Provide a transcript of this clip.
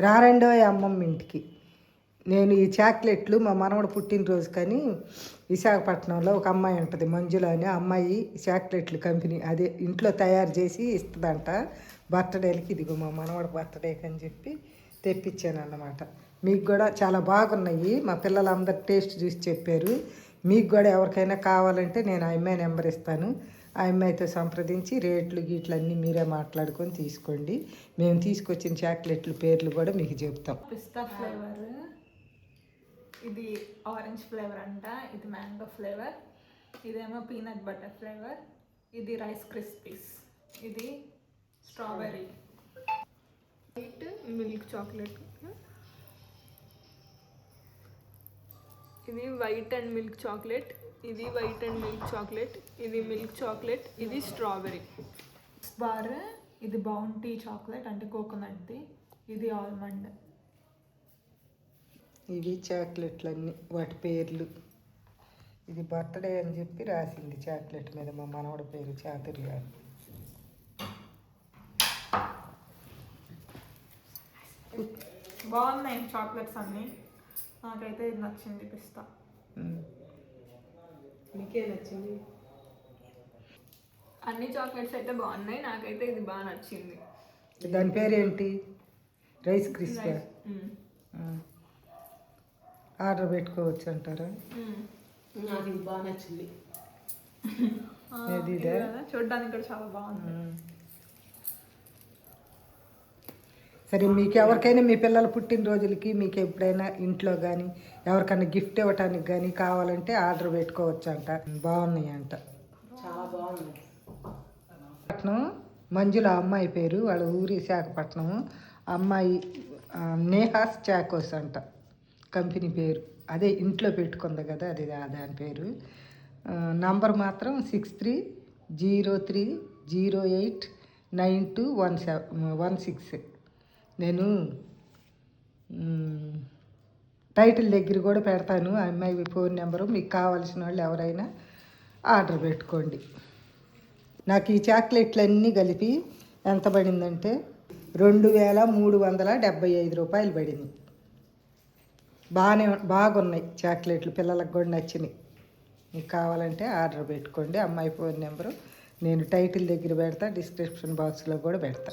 రారండో అమ్మమ్మ ఇంటికి. నేను ఈ చాక్లెట్లు మా మనవడు పుట్టినరోజు కానీ విశాఖపట్నంలో ఒక అమ్మాయి ఉంటుంది మంజుల అని. అమ్మాయి చాక్లెట్లు కంపెనీ అదే ఇంట్లో తయారు చేసి ఇస్తుందంట. బర్త్డేలకి ఇదిగో మా మనవడు బర్త్డేకి అని చెప్పి తెప్పించాను అన్నమాట మీకు కూడా చాలా బాగున్నాయి. మా పిల్లలందరూ టేస్ట్ చూసి చెప్పారు. మీకు కూడా ఎవరికైనా కావాలంటే నేను ఆ అమ్మాయి నెంబర్ ఇస్తాను. ఆ అమ్మాయితో సంప్రదించి రేట్లు గీట్లు అన్నీ మీరే మాట్లాడుకొని తీసుకోండి. మేము తీసుకొచ్చిన చాక్లెట్ల పేర్లు కూడా మీకు చెప్తాం. పిస్తా ఫ్లేవర్. ఇది ఆరెంజ్ ఫ్లేవర్ అంట ఇది మ్యాంగో ఫ్లేవర్ ఇదేమో పీనట్ బటర్ ఫ్లేవర్ ఇది రైస్ క్రిస్పీస్ ఇది స్ట్రాబెర్రీ. వైట్ మిల్క్ చాక్లెట్ ఇది వైట్ అండ్ మిల్క్ చాక్లెట్ ఇది వైట్ అండ్ మిల్క్ చాక్లెట్ ఇది మిల్క్ చాక్లెట్ ఇది స్ట్రాబెర్రీ. బార్ ఇది బౌంటీ చాక్లెట్ అంటే కోకోనట్ది ఇది ఆల్మండ్. ఇవి చాక్లెట్లు అన్నీ వాటి పేర్లు. ఇది బర్త్డే అని చెప్పి రాసింది చాక్లెట్ మీద మా మనవడి పేరు చాతుర్య అని. బాగున్నాయి చాక్లెట్స్ అన్నీ. నాకైతే ఇది నచ్చింది పిస్తా. మీకే నచ్చింది? అన్ని చాక్లెట్స్ అయితే బాగున్నాయి నాకైతే ఇది బాగా నచ్చింది. దాని పేరేంటి? Rice crispy. ఆర్డర్ పెట్టుకోవచ్చు అంటారా. నాకు ఇది బాగా నచ్చింది. చూడ్డానికి కూడా చాలా బాగుంది. సరే మీకు ఎవరికైనా మీ పిల్లల పుట్టినరోజులకి మీకు ఎప్పుడైనా ఇంట్లో కానీ ఎవరికైనా గిఫ్ట్ ఇవ్వటానికి కానీ కావాలంటే ఆర్డర్ పెట్టుకోవచ్చు అంట బాగున్నాయి అంట చాలా బాగుంది పట్నం మంజుల అమ్మాయి పేరు వాళ్ళ ఊరి విశాఖపట్నం. అమ్మాయి నేహాస్ చాకోస్ అంట. కంపెనీ పేరు. అదే ఇంట్లో పెట్టుకుంది కదా అది దాని పేరు. నంబర్ మాత్రం six three zero three zero eight nine two one seven one six. నేను టైటిల్ దగ్గర కూడా పెడతాను. ఆ అమ్మాయి ఫోన్ నెంబరు మీకు కావాల్సిన వాళ్ళు ఎవరైనా ఆర్డర్ పెట్టుకోండి. నాకు ఈ చాక్లెట్లు అన్నీ కలిపి ఎంత పడిందంటే రెండు వేల మూడు వందల డెబ్బై ఐదు రూపాయలు పడింది. బాగానే బాగున్నాయి చాక్లెట్లు పిల్లలకు కూడా నచ్చినాయి. మీకు కావాలంటే ఆర్డర్ పెట్టుకోండి. అమ్మాయి ఫోన్ నెంబరు నేను టైటిల్ దగ్గర పెడతా డిస్క్రిప్షన్ బాక్స్లో కూడా పెడతా.